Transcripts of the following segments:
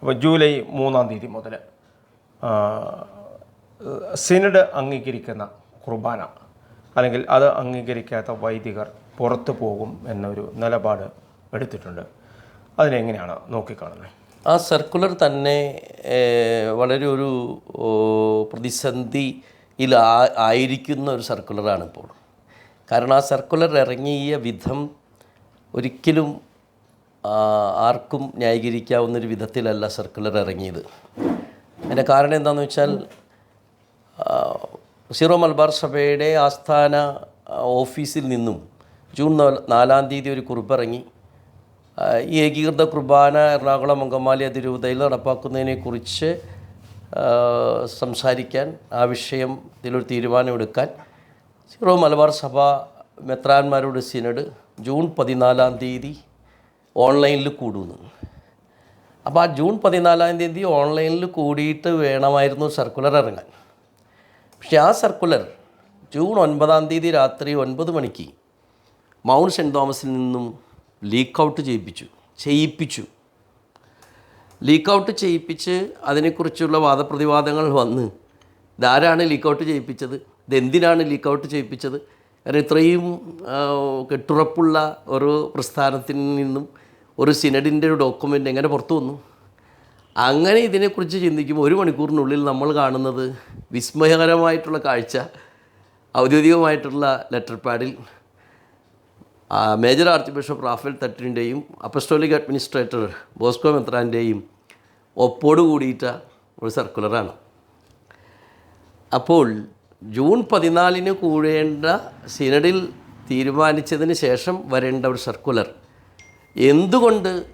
അപ്പോൾ ജൂലൈ മൂന്നാം തീയതി മുതൽ സിനഡ് അംഗീകരിക്കുന്ന കുർബാന അല്ലെങ്കിൽ അത് അംഗീകരിക്കാത്ത വൈദികർ പുറത്തു പോകും എന്നൊരു നിലപാട് എടുത്തിട്ടുണ്ട്. അതിനെങ്ങനെയാണ് നോക്കിക്കാണുന്നത്? ആ സർക്കുലർ തന്നെ വളരെ ഒരു പ്രതിസന്ധിയിൽ ആയിരിക്കുന്ന ഒരു സർക്കുലറാണ് ഇപ്പോൾ. കാരണം ആ സർക്കുലർ ഇറങ്ങിയ വിധം ഒരിക്കലും ആർക്കും ന്യായീകരിക്കാവുന്നൊരു വിധത്തിലല്ല സർക്കുലർ ഇറങ്ങിയത്. അതിന്റെ കാരണം എന്താണെന്ന് വെച്ചാൽ സീറോ മലബാർ സഭയുടെ ആസ്ഥാന ഓഫീസിൽ നിന്നും ജൂൺ നാല്- തീയതി ഒരു കുറിപ്പിറങ്ങി. ഈ ഏകീകൃത കുർബാന എറണാകുളം അങ്കമാലി അതിരൂപതയിൽ നടപ്പാക്കുന്നതിനെക്കുറിച്ച് സംസാരിക്കാൻ ആ വിഷയത്തിലൊരു തീരുമാനമെടുക്കാൻ സീറോ മലബാർ സഭ മെത്രാന്മാരുടെ സിനഡ് ജൂൺ പതിനാലാം തീയതി ഓൺലൈനിൽ കൂടുന്നു. അപ്പോൾ ആ ജൂൺ പതിനാലാം തീയതി ഓൺലൈനിൽ കൂടിയിട്ട് വേണമായിരുന്നു സർക്കുലർ ഇറങ്ങാൻ. പക്ഷേ ആ സർക്കുലർ ജൂൺ ഒൻപതാം തീയതി രാത്രി ഒൻപത് മണിക്ക് മൗണ്ട് സെന്റ് തോമസിൽ നിന്നും ലീക്ക് ഔട്ട് ചെയ്യിപ്പിച്ചു ചെയ്യിപ്പിച്ചു. ലീക്ക് ഔട്ട് ചെയ്യിപ്പിച്ച് അതിനെക്കുറിച്ചുള്ള വാദപ്രതിവാദങ്ങൾ വന്ന് ഇതാരാണ് ലീക്ക് ഔട്ട് ചെയ്യിപ്പിച്ചത് ഇതെന്തിനാണ് ലീക്ക് ഔട്ട് ചെയ്യിപ്പിച്ചത് കാരണം ഇത്രയും കെട്ടുറപ്പുള്ള ഒരു പ്രസ്ഥാനത്തിൽ നിന്നും ഒരു സിനഡിന്റെ ഒരു ഡോക്യുമെന്റ് എങ്ങനെ പുറത്തു വന്നു? അങ്ങനെ ഇതിനെക്കുറിച്ച് ചിന്തിക്കുമ്പോൾ ഒരു മണിക്കൂറിനുള്ളിൽ നമ്മൾ കാണുന്നത് വിസ്മയകരമായിട്ടുള്ള കാഴ്ച ഔദ്യോഗികമായിട്ടുള്ള ലെറ്റർ പാഡിൽ മേജർ ആർച്ച് ബിഷപ്പ് റാഫേൽ തട്ടിന്റെയും അപ്പസ്റ്റോലിക് അഡ്മിനിസ്ട്രേറ്റർ ബോസ്കോ മെത്രാന്റെയും ഒപ്പോട് കൂടിയിട്ട ഒരു സർക്കുലറാണ് അപ്പോൾ ജൂൺ പതിനാലിന് കൂടേണ്ട സിനഡിൽ തീരുമാനിച്ചതിന് ശേഷം വരേണ്ട ഒരു സർക്കുലർ എന്തുകൊണ്ട്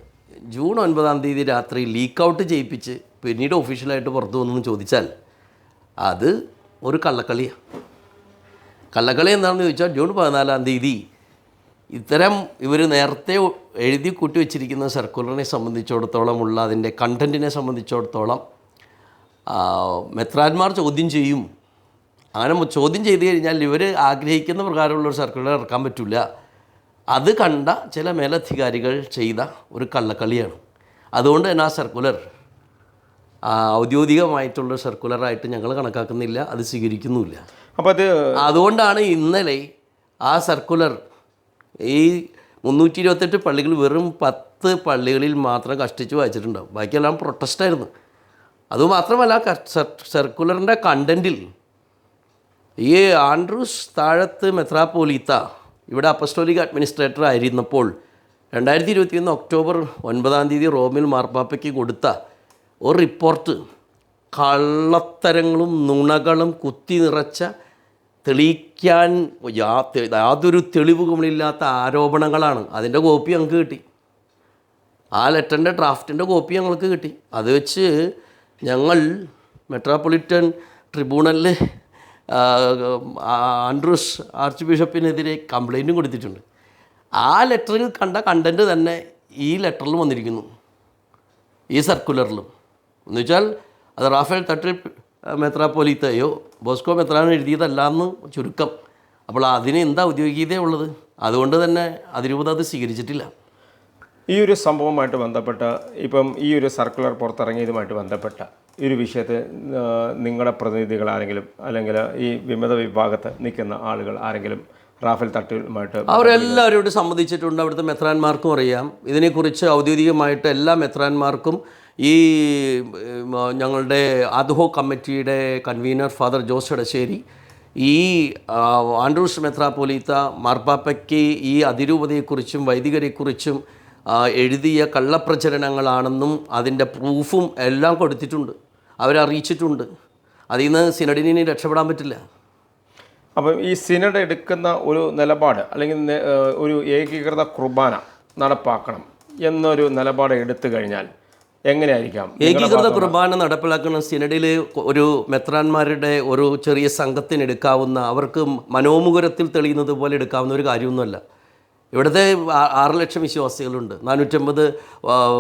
ജൂൺ ഒൻപതാം തീയതി രാത്രി ലീക്ക് ഔട്ട് ചെയ്യിപ്പിച്ച് പിന്നീട് ഒഫീഷ്യലായിട്ട് പുറത്തു വന്നു ചോദിച്ചാൽ അത് ഒരു കള്ളക്കളിയാണ് കള്ളക്കളി എന്താണെന്ന് ചോദിച്ചാൽ ജൂൺ പതിനാലാം തീയതി ഇത്തരം ഇവർ നേരത്തെ എഴുതി കൂട്ടി വെച്ചിരിക്കുന്ന സർക്കുലറിനെ സംബന്ധിച്ചിടത്തോളം ഉള്ള അതിന്റെ കണ്ടന്റിനെ സംബന്ധിച്ചിടത്തോളം മെത്രാന്മാർ ചോദ്യം ചെയ്യും. അങ്ങനെ ചോദ്യം ചെയ്ത് കഴിഞ്ഞാൽ ഇവർ ആഗ്രഹിക്കുന്ന പ്രകാരമുള്ള ഒരു സർക്കുലർ ഇറക്കാൻ പറ്റില്ല അത് കണ്ട ചില മേലധികാരികൾ ചെയ്ത ഒരു കള്ളക്കളിയാണ്. അതുകൊണ്ട് തന്നെ ആ സർക്കുലർ ഔദ്യോഗികമായിട്ടുള്ള സർക്കുലറായിട്ട് ഞങ്ങൾ കണക്കാക്കുന്നില്ല അത് സ്വീകരിക്കുന്നുമില്ല. അപ്പോൾ അത് അതുകൊണ്ടാണ് ഇന്നലെ ആ സർക്കുലർ ഈ മുന്നൂറ്റി ഇരുപത്തെട്ട് പള്ളികൾ വെറും പത്ത് പള്ളികളിൽ മാത്രം കഷ്ടിച്ച് വായിച്ചിട്ടുണ്ടാവും. ബാക്കിയെല്ലാം പ്രൊട്ടസ്റ്റായിരുന്നു അതുമാത്രമല്ല സർക്കുലറിന്റെ കണ്ടന്റിൽ ഈ ആൻഡ്രൂസ് താഴത്ത് മെത്രാപ്പോലീത്ത ഇവിടെ അപ്പസ്റ്റോലിക് അഡ്മിനിസ്ട്രേറ്റർ ആയിരുന്നപ്പോൾ രണ്ടായിരത്തി ഇരുപത്തി ഒന്ന് ഒക്ടോബർ ഒൻപതാം തീയതി റോമിൽ മാർപ്പാപ്പയ്ക്ക് കൊടുത്ത ഒരു റിപ്പോർട്ട് കള്ളത്തരങ്ങളും നുണകളും കുത്തി നിറച്ച തെളിയിക്കാൻ യാതൊരു തെളിവുകളില്ലാത്ത ആരോപണങ്ങളാണ്. അതിന്റെ കോപ്പി ഞങ്ങൾക്ക് കിട്ടി. ആ ലെറ്ററിന്റെ ഡ്രാഫ്റ്റിന്റെ കോപ്പി ഞങ്ങൾക്ക് കിട്ടി. അത് വെച്ച് ഞങ്ങൾ മെട്രോപൊളിറ്റൻ ട്രിബ്യൂണലിൽ ആൻഡ്രൂസ് ആർച്ച് ബിഷപ്പിനെതിരെ കംപ്ലൈന്റും കൊടുത്തിട്ടുണ്ട്. ആ ലെറ്ററിൽ കണ്ട കണ്ടന്റ് തന്നെ ഈ ലെറ്ററിലും വന്നിരിക്കുന്നു. ഈ സർക്കുലറിലും എന്ന് വെച്ചാൽ അത് റാഫേൽ തട്ടിൽ മെത്രാപ്പോലീത്തയോ ബോസ്കോ മെത്രാൻ എഴുതിയതല്ല എന്ന് ചുരുക്കം. അപ്പോൾ അതിന് എന്താ ഔദ്യോഗികതയുള്ളത്? അതുകൊണ്ട് തന്നെ അതിരൂപത അത് സ്വീകരിച്ചിട്ടില്ല. ഈ ഒരു സംഭവവുമായിട്ട് ബന്ധപ്പെട്ട് ഇപ്പം ഈ ഒരു സർക്കുലർ പുറത്തിറങ്ങിയതുമായിട്ട് ബന്ധപ്പെട്ട ഈ ഒരു വിഷയത്തെ നിങ്ങളുടെ പ്രതിനിധികൾ ആരെങ്കിലും അല്ലെങ്കിൽ ഈ വിമത വിഭാഗത്ത് നിൽക്കുന്ന ആളുകൾ ആരെങ്കിലും റാഫൽ തട്ടുമായിട്ട് അവരെല്ലാവരോടും സംബന്ധിച്ചിട്ടുണ്ട്. അവിടുത്തെ മെത്രാന്മാർക്കും അറിയാം. ഇതിനെക്കുറിച്ച് ഔദ്യോഗികമായിട്ട് എല്ലാ മെത്രാന്മാർക്കും ഈ ഞങ്ങളുടെ അദ്ഹോ കമ്മിറ്റിയുടെ കൺവീനർ ഫാദർ ജോസ് എടശ്ശേരി ഈ ആൻഡ്രൂസ് ആൻഡ്രൂസ് പോലീത്ത മാർപ്പാപ്പയ്ക്ക് ഈ അതിരൂപതയെക്കുറിച്ചും വൈദികരെക്കുറിച്ചും എഴുതിയ കള്ളപ്രചരണങ്ങളാണെന്നും അതിന്റെ പ്രൂഫും എല്ലാം കൊടുത്തിട്ടുണ്ട്. അവരറിയിച്ചിട്ടുണ്ട്. അതിൽ നിന്ന് സിനഡിന് ഇനി രക്ഷപ്പെടാൻ പറ്റില്ല. അപ്പം ഈ സിനഡ് എടുക്കുന്ന ഒരു നിലപാട് അല്ലെങ്കിൽ ഒരു ഏകീകൃത കുർബാന നടപ്പാക്കണം എന്നൊരു നിലപാട് എടുത്തു കഴിഞ്ഞാൽ എങ്ങനെയായിരിക്കാം? ഏകീകൃത കുർബാന നടപ്പിലാക്കുന്ന സിനഡിൽ ഒരു മെത്രാന്മാരുടെ ഒരു ചെറിയ സംഘത്തിന് എടുക്കാവുന്ന അവർക്ക് മനോമുഖരത്തിൽ തെളിയുന്നത് പോലെ എടുക്കാവുന്ന ഒരു കാര്യമൊന്നുമല്ല. ഇവിടുത്തെ ആറ് ലക്ഷം വിശ്വാസികളുണ്ട്. നാനൂറ്റമ്പത്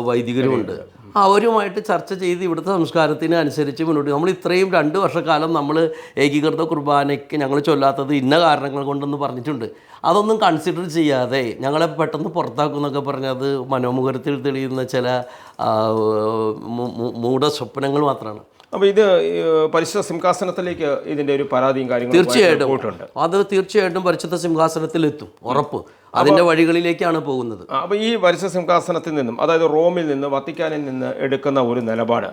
വൈദികരുമുണ്ട്. അവരുമായിട്ട് ചർച്ച ചെയ്ത് ഇവിടുത്തെ സംസ്കാരത്തിന് അനുസരിച്ച് മുന്നോട്ട് നമ്മൾ ഇത്രയും രണ്ട് വർഷക്കാലം നമ്മൾ ഏകീകൃത കുർബാനയ്ക്ക് ഞങ്ങൾ ചൊല്ലാത്തത് ഇന്ന കാരണങ്ങൾ കൊണ്ടെന്ന് പറഞ്ഞിട്ടുണ്ട്. അതൊന്നും കൺസിഡർ ചെയ്യാതെ ഞങ്ങളെ പെട്ടെന്ന് പുറത്താക്കും എന്നൊക്കെ പറഞ്ഞത് മനോമുഖരത്തിൽ തെളിയുന്ന ചില മൂഢ സ്വപ്നങ്ങൾ മാത്രമാണ് അപ്പോൾ ഇത് പരിശുദ്ധ സിംഹാസനത്തിലേക്ക് ഇതിന്റെ ഒരു പരാതിയും കാര്യങ്ങളും തീർച്ചയായിട്ടും. അത് തീർച്ചയായിട്ടും പരിശുദ്ധ സിംഹാസനത്തിൽ എത്തും ഉറപ്പ്. അതിന്റെ വഴികളിലേക്കാണ് പോകുന്നത്. അപ്പോൾ ഈ പരിശുദ്ധ സിംഹാസനത്തിൽ നിന്നും അതായത് റോമിൽ നിന്ന് വത്തിക്കാനിൽ നിന്ന് എടുക്കുന്ന ഒരു നിലപാട്.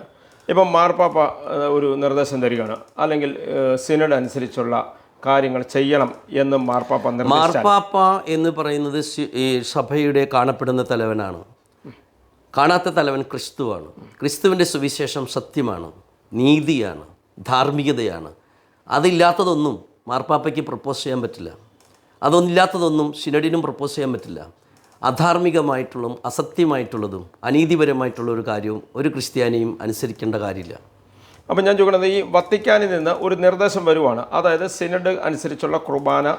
ഇപ്പം മാർപ്പാപ്പ ഒരു നിർദ്ദേശം തരികയാണ്. അല്ലെങ്കിൽ സിനഡ് അനുസരിച്ചുള്ള കാര്യങ്ങൾ ചെയ്യണം എന്ന് മാർപ്പാപ്പ മാർപ്പാപ്പ എന്ന് പറയുന്നത് ഈ സഭയുടെ കാണപ്പെടുന്ന തലവനാണ്. കാണാത്ത തലവൻ ക്രിസ്തുവാണ്. ക്രിസ്തുവിന്റെ സുവിശേഷം സത്യമാണ്. നീതിയാണ് ധാർമ്മികതയാണ്. അതില്ലാത്തതൊന്നും മാർപ്പാപ്പയ്ക്ക് പ്രപ്പോസ് ചെയ്യാൻ പറ്റില്ല. അതൊന്നില്ലാത്തതൊന്നും സിനഡിനും പ്രപ്പോസ് ചെയ്യാൻ പറ്റില്ല. അധാർമികമായിട്ടുള്ളതും അസത്യമായിട്ടുള്ളതും അനീതിപരമായിട്ടുള്ള ഒരു കാര്യവും ഒരു ക്രിസ്ത്യാനിയും അനുസരിക്കേണ്ട കാര്യമില്ല. അപ്പം ഞാൻ ചോദിക്കുന്നത് ഈ വത്തിക്കാനിൽ നിന്ന് ഒരു നിർദ്ദേശം വരുവാണ്. അതായത് സിനഡ് അനുസരിച്ചുള്ള കുർബാന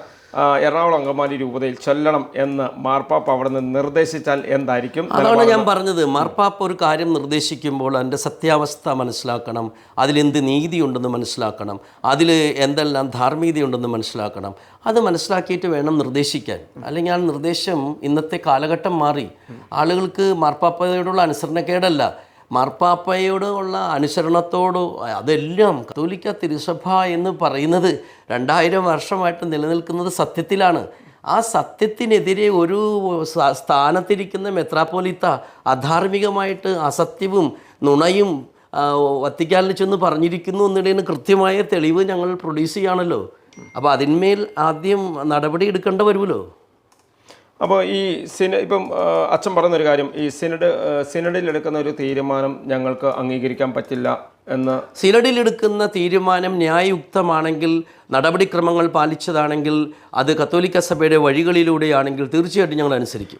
എറണാകുളം അങ്കമാലി രൂപതയിൽ ചൊല്ലണം എന്ന് മാർപ്പാപ്പ അവിടെ നിന്ന് നിർദ്ദേശിച്ചാൽ എന്തായിരിക്കും? അതാണ് ഞാൻ പറഞ്ഞത്. മാർപ്പാപ്പ ഒരു കാര്യം നിർദ്ദേശിക്കുമ്പോൾ അതിന്റെ സത്യാവസ്ഥ മനസ്സിലാക്കണം. അതിലെന്ത് നീതിയുണ്ടെന്ന് മനസ്സിലാക്കണം. അതിൽ എന്തെല്ലാം ധാർമ്മികതയുണ്ടെന്ന് മനസ്സിലാക്കണം. അത് മനസ്സിലാക്കിയിട്ട് വേണം നിർദ്ദേശിക്കാൻ. അല്ലെങ്കിൽ ആ നിർദ്ദേശം ഇന്നത്തെ കാലഘട്ടം മാറി. ആളുകൾക്ക് മാർപ്പാപ്പയോടുള്ള അനുസരണക്കേടല്ല. മാർപ്പാപ്പയോട് ഉള്ള അനുസരണത്തോട് അതെല്ലാം കത്തോലിക്ക തിരുസഭ എന്ന് പറയുന്നത് രണ്ടായിരം വർഷമായിട്ട് നിലനിൽക്കുന്നത് സത്യത്തിലാണ്. ആ സത്യത്തിനെതിരെ ഒരു സ്ഥാനത്തിരിക്കുന്ന മെത്രാപ്പോലിത്ത അധാർമികമായിട്ട് അസത്യവും നുണയും വത്തിക്കാനിൽ ചെന്ന് പറഞ്ഞിരിക്കുന്നു എന്നുള്ളതിന് കൃത്യമായ തെളിവ് ഞങ്ങൾ പ്രൊഡ്യൂസ് ചെയ്യുകയാണല്ലോ അപ്പോൾ അതിന്മേൽ ആദ്യം നടപടി എടുക്കേണ്ട വരുമല്ലോ. അപ്പോൾ ഈ സിന ഇപ്പം അച്ഛൻ പറഞ്ഞൊരു കാര്യം. ഈ സിനഡ് സിനഡിലെടുക്കുന്ന ഒരു തീരുമാനം ഞങ്ങൾക്ക് അംഗീകരിക്കാൻ പറ്റില്ല. എന്ന് സിനഡിലെടുക്കുന്ന തീരുമാനം ന്യായയുക്തമാണെങ്കിൽ നടപടിക്രമങ്ങൾ പാലിച്ചതാണെങ്കിൽ അത് കത്തോലിക്ക സഭയുടെ വഴികളിലൂടെയാണെങ്കിൽ തീർച്ചയായിട്ടും ഞങ്ങൾ അനുസരിക്കും.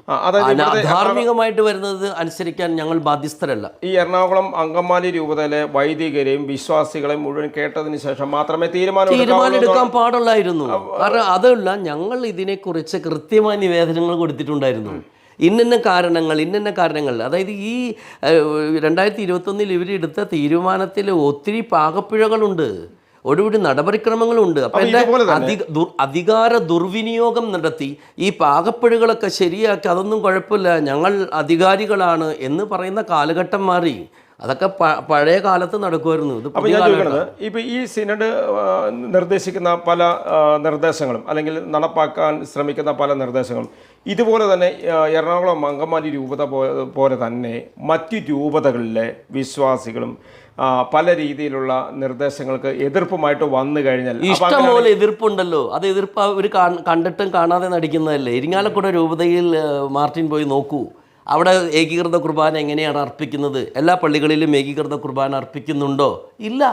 ധാർമ്മികമായിട്ട് വരുന്നത് അനുസരിക്കാൻ ഞങ്ങൾ ബാധ്യസ്ഥരല്ല. ഈ എറണാകുളം അങ്കമാലി രൂപതയിലെ വൈദികരെയും വിശ്വാസികളെയും മുഴുവൻ കേട്ടതിന് ശേഷം മാത്രമേ തീരുമാനം തീരുമാനം എടുക്കാൻ പാടുള്ളായിരുന്നു. കാരണം അതല്ല ഞങ്ങൾ ഇതിനെക്കുറിച്ച് കൃത്യമായ നിവേദനങ്ങൾ കൊടുത്തിട്ടുണ്ടായിരുന്നു. ഇന്നന്ന കാരണങ്ങൾ ഇന്നിന്ന കാരണങ്ങൾ. അതായത് ഈ രണ്ടായിരത്തി ഇരുപത്തൊന്നിൽ ഇവരെടുത്ത തീരുമാനത്തിൽ ഒത്തിരി പാകപ്പിഴകളുണ്ട്. ഒടുവിടി നടപടിക്രമങ്ങളുണ്ട്. അപ്പം എന്റെ അധിക അധികാര ദുർവിനിയോഗം നടത്തി. ഈ പാകപ്പിഴകളൊക്കെ ശരിയാക്കി അതൊന്നും കുഴപ്പമില്ല. ഞങ്ങൾ അധികാരികളാണ് എന്ന് പറയുന്ന കാലഘട്ടം മാറി. അതൊക്കെ പഴയ കാലത്ത് നടക്കുമായിരുന്നു. ഇത് അപ്പോൾ പുതിയ ഞാൻ കാലഘട്ടം ചോദിക്കുന്നത് ഇപ്പോൾ ഈ സിനഡ് നിർദ്ദേശിക്കുന്ന പല നിർദ്ദേശങ്ങളും അല്ലെങ്കിൽ നടപ്പാക്കാൻ ശ്രമിക്കുന്ന പല നിർദ്ദേശങ്ങളും ഇതുപോലെ തന്നെ എറണാകുളം അങ്കമാലി രൂപത പോലെ തന്നെ മറ്റു രൂപതകളിലെ വിശ്വാസികളും പല രീതിയിലുള്ള നിർദ്ദേശങ്ങൾക്ക് എതിർപ്പുമായിട്ട് വന്നു കഴിഞ്ഞാൽ ഇഷ്ടംപോലെ ഇഷ്ടം പോലെ എതിർപ്പുണ്ടല്ലോ. അത് എതിർപ്പ് അവർ കണ്ടിട്ടും കാണാതെ നടിക്കുന്നതല്ലേ. ഇരിങ്ങാലക്കുട രൂപതയിൽ മാർട്ടിൻ പോയി നോക്കൂ. അവിടെ ഏകീകൃത കുർബാന എങ്ങനെയാണ് അർപ്പിക്കുന്നത്? എല്ലാ പള്ളികളിലും ഏകീകൃത കുർബാന അർപ്പിക്കുന്നുണ്ടോ? ഇല്ല.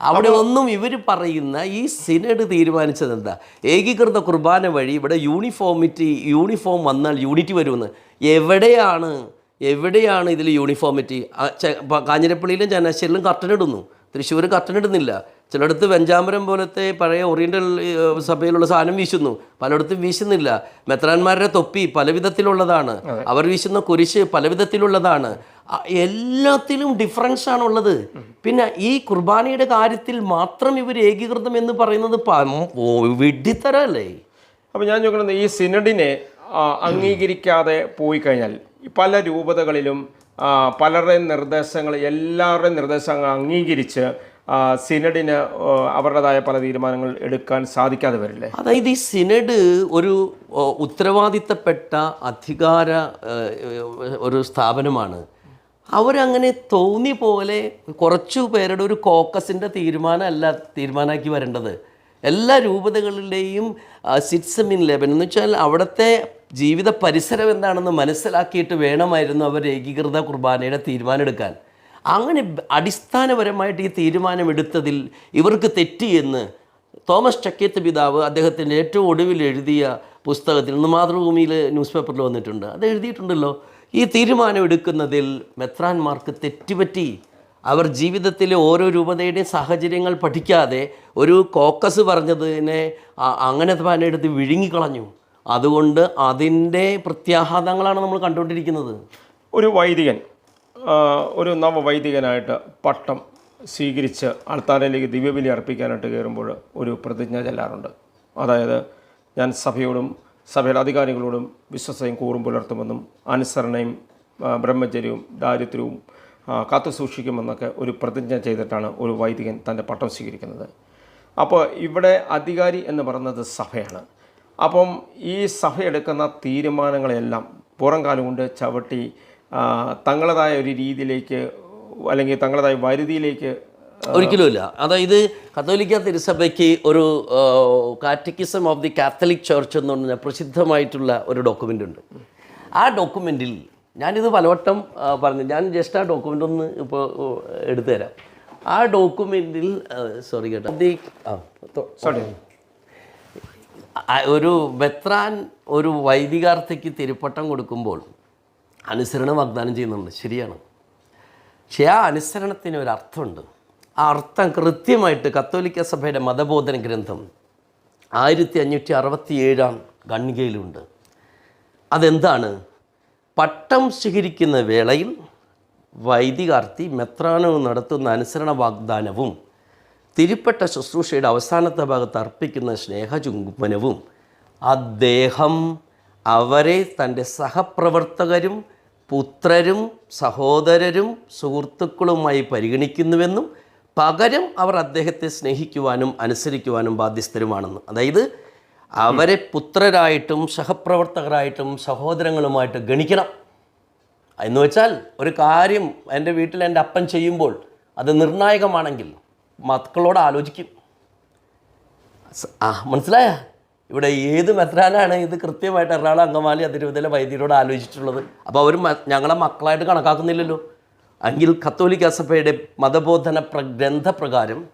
അവിടെ ഒന്നും ഇവർ പറയുന്ന ഈ സിനഡ് തീരുമാനിച്ചത് എന്താ ഏകീകൃത കുർബാന വഴി ഇവിടെ യൂണിഫോമിറ്റി യൂണിഫോം വന്നാൽ യൂണിറ്റി വരുമെന്ന്. എവിടെയാണ് എവിടെയാണ് ഇതിൽ യൂണിഫോമിറ്റി? കാഞ്ഞിരപ്പള്ളിയിലും ചങ്ങനാശ്ശേരിയിലും കർട്ടൻ ഇടുന്നു. തൃശ്ശൂർ കത്തനിടുന്നില്ല ചിലയിടത്ത് വെഞ്ചാമരം പോലത്തെ പഴയ ഓറിയന്റൽ സഭയിലുള്ള സാധനം വീശുന്നു. പലയിടത്തും വീശുന്നില്ല. മെത്രാന്മാരുടെ തൊപ്പി പലവിധത്തിലുള്ളതാണ്. അവർ വീശുന്ന കുരിശ് പലവിധത്തിലുള്ളതാണ്. എല്ലാത്തിലും ഡിഫറൻസ് ആണുള്ളത് പിന്നെ ഈ കുർബാനയുടെ കാര്യത്തിൽ മാത്രം ഇവർ ഏകീകൃതം എന്ന് പറയുന്നത് വിഡിത്തരല്ലേ വിഡ്ഢിത്തരല്ലേ? അപ്പോൾ ഞാൻ ചോദിക്കുന്നത് ഈ സിനഡിനെ അംഗീകരിക്കാതെ പോയി കഴിഞ്ഞാൽ പല രൂപതകളിലും പലരുടെയും നിർദ്ദേശങ്ങൾ എല്ലാവരുടെയും നിർദ്ദേശങ്ങൾ അംഗീകരിച്ച് സിനഡിന് അവരുടേതായ പല തീരുമാനങ്ങൾ എടുക്കാൻ സാധിക്കാതെ വരില്ലേ? അതായത് ഈ സിനഡ് ഒരു ഉത്തരവാദിത്തപ്പെട്ട അധികാര ഒരു സ്ഥാപനമാണ്. അവരങ്ങനെ തോന്നി പോലെ കുറച്ചു പേരുടെ ഒരു കോക്കസിന്റെ തീരുമാനമല്ല തീരുമാനമാക്കി വരേണ്ടത്. എല്ലാ രൂപതകളിലെയും സിറ്റ്സം ഇൻ ലെബൻ എന്ന് വെച്ചാൽ അവിടുത്തെ ജീവിത പരിസരം എന്താണെന്ന് മനസ്സിലാക്കിയിട്ട് വേണമായിരുന്നു അവർ ഏകീകൃത കുർബാനയുടെ തീരുമാനമെടുക്കാൻ. അങ്ങനെ അടിസ്ഥാനപരമായിട്ട് ഈ തീരുമാനമെടുത്തതിൽ ഇവർക്ക് തെറ്റിയെന്ന് തോമസ് ചക്കേത്ത് പിതാവ് അദ്ദേഹത്തിന്റെ ഏറ്റവും ഒടുവിൽ എഴുതിയ പുസ്തകത്തിൽ ഇന്ന് മാതൃഭൂമിയിൽ ന്യൂസ് പേപ്പറിൽ വന്നിട്ടുണ്ട്. അത് എഴുതിയിട്ടുണ്ടല്ലോ. ഈ തീരുമാനമെടുക്കുന്നതിൽ മെത്രാന്മാർക്ക് തെറ്റുപറ്റി. അവർ ജീവിതത്തിലെ ഓരോ രൂപതയുടെയും സാഹചര്യങ്ങൾ പഠിക്കാതെ ഒരു കോക്കസ് പറഞ്ഞതിനെ അങ്ങനെ എടുത്ത് വിഴുങ്ങിക്കളഞ്ഞു. അതുകൊണ്ട് അതിന്റെ പ്രത്യാഘാതങ്ങളാണ് നമ്മൾ കണ്ടുകൊണ്ടിരിക്കുന്നത്. ഒരു വൈദികൻ ഒരു നവവൈദികനായിട്ട് പട്ടം സ്വീകരിച്ച് ആൾത്താരയിലേക്ക് ദിവ്യബലി അർപ്പിക്കാനായിട്ട് കയറുമ്പോൾ ഒരു പ്രതിജ്ഞ ചെല്ലാറുണ്ട്. അതായത് ഞാൻ സഭയോടും സഭയുടെ അധികാരികളോടും വിശ്വസയും കൂറും പുലർത്തുമെന്നും അനുസരണയും ബ്രഹ്മചര്യവും ദാരിദ്ര്യവും കാത്തു സൂക്ഷിക്കുമെന്നൊക്കെ ഒരു പ്രതിജ്ഞ ചെയ്തിട്ടാണ് ഒരു വൈദികൻ തന്റെ പട്ടം സ്വീകരിക്കുന്നത്. അപ്പോൾ ഇവിടെ അധികാരി എന്ന് പറയുന്നത് സഭയാണ്. അപ്പം ഈ സഭ എടുക്കുന്ന തീരുമാനങ്ങളെല്ലാം പുറം കാലം കൊണ്ട് ചവിട്ടി തങ്ങളതായ ഒരു രീതിയിലേക്ക് അല്ലെങ്കിൽ തങ്ങളതായ വരുതിയിലേക്ക് ഒരിക്കലുമില്ല. അതായത് കത്തോലിക്ക തിരുസഭയ്ക്ക് ഒരു catechism of the Catholic church എന്ന് പറഞ്ഞ പ്രസിദ്ധമായിട്ടുള്ള ഒരു ഡോക്യുമെന്റ് ഉണ്ട്. ആ ഡോക്യുമെന്റിൽ ഞാനിത് പലവട്ടം പറഞ്ഞു. ഞാൻ ജസ്റ്റ് ആ ഡോക്യുമെന്റ് ഒന്ന് ഇപ്പോൾ എടുത്തു തരാം ആ ഡോക്യുമെന്റിൽ സോറി കേട്ടോ. സോറി ഒരു ബെത്രാൻ ഒരു വൈദികാർത്ഥയ്ക്ക് തിരുപ്പട്ടം കൊടുക്കുമ്പോൾ അനുസരണം വാഗ്ദാനം ചെയ്യുന്നുണ്ട്. ശരിയാണ്. പക്ഷേ ആ അനുസരണത്തിന് ഒരു അർത്ഥമുണ്ട്. ആ അർത്ഥം കൃത്യമായിട്ട് കത്തോലിക്ക സഭയുടെ മതബോധന ഗ്രന്ഥം ആയിരത്തി അഞ്ഞൂറ്റി അറുപത്തി ഏഴാം ഖണ്ഡികയിലുണ്ട്. അതെന്താണ്? പട്ടം സ്വീകരിക്കുന്ന വേളയിൽ വൈദികാർത്തി മെത്രാനവും നടത്തുന്ന അനുസരണ വാഗ്ദാനവും തിരുപ്പെട്ട ശുശ്രൂഷയുടെ അവസാനത്തെ ഭാഗത്ത് അർപ്പിക്കുന്ന സ്നേഹചുംബനവും അദ്ദേഹം അവരെ തന്റെ സഹപ്രവർത്തകരും പുത്രരും സഹോദരരും സുഹൃത്തുക്കളുമായി പരിഗണിക്കുന്നുവെന്നും പകരം അവർ അദ്ദേഹത്തെ സ്നേഹിക്കുവാനും അനുസരിക്കുവാനും ബാധ്യസ്ഥരുമാണെന്ന്. അതായത് അവരെ പുത്രരായിട്ടും സഹപ്രവർത്തകരായിട്ടും സഹോദരങ്ങളുമായിട്ട് ഗണിക്കണം. എന്ന് വെച്ചാൽ ഒരു കാര്യം എന്റെ വീട്ടിൽ എന്റെ അപ്പൻ ചെയ്യുമ്പോൾ അത് നിർണായകമാണെങ്കിൽ മക്കളോട് ആലോചിക്കും. ആ മനസ്സിലായ? ഇവിടെ ഏത് മെത്രാനാണ് ഇത് കൃത്യമായിട്ട് എറണാകുളം അങ്കമാലി അതിരൂപതയിലെ വൈദ്യരോട് ആലോചിച്ചിട്ടുള്ളത്? അപ്പോൾ അവർ ഞങ്ങളെ മക്കളായിട്ട് കണക്കാക്കുന്നില്ലല്ലോ. എങ്കിൽ കത്തോലിക്ക സഭയുടെ മതബോധന പ്ര ഗ്രന്ഥപ്രകാരം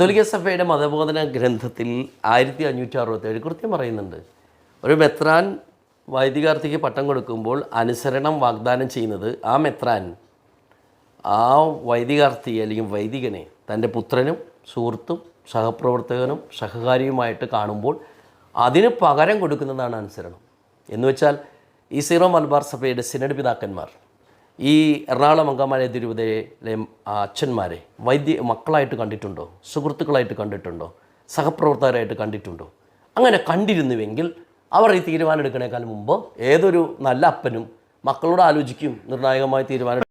കത്തോലിക്ക സഭയുടെ മതബോധന ഗ്രന്ഥത്തിൽ ആയിരത്തി അഞ്ഞൂറ്റി അറുപത്തേഴ് കൃത്യം പറയുന്നുണ്ട്. ഒരു മെത്രാൻ വൈദികാർത്ഥിക്ക് പട്ടം കൊടുക്കുമ്പോൾ അനുസരണം വാഗ്ദാനം ചെയ്യുന്നത് ആ മെത്രാൻ ആ വൈദികാർത്ഥി അല്ലെങ്കിൽ വൈദികനെ തന്റെ പുത്രനും സുഹൃത്തും സഹപ്രവർത്തകനും സഹകാരിയുമായിട്ട് കാണുമ്പോൾ അതിന് പകരം കൊടുക്കുന്നതാണ് അനുസരണം. എന്നുവെച്ചാൽ ഈ സീറോ മലബാർ സഭയുടെ സിനഡ് പിതാക്കന്മാർ ഈ എറണാകുളം അങ്കമാലി തിരുവതയിലെ അച്ഛന്മാരെ വൈദ്യ മക്കളായിട്ട് കണ്ടിട്ടുണ്ടോ? സുഹൃത്തുക്കളായിട്ട് കണ്ടിട്ടുണ്ടോ? സഹപ്രവർത്തകരായിട്ട് കണ്ടിട്ടുണ്ടോ? അങ്ങനെ കണ്ടിരുന്നുവെങ്കിൽ അവർ ഈ തീരുമാനം എടുക്കണേക്കാൾ മുമ്പ് ഏതൊരു നല്ല അപ്പനും മക്കളോട് ആലോചിക്കും നിർണായകമായ തീരുമാനം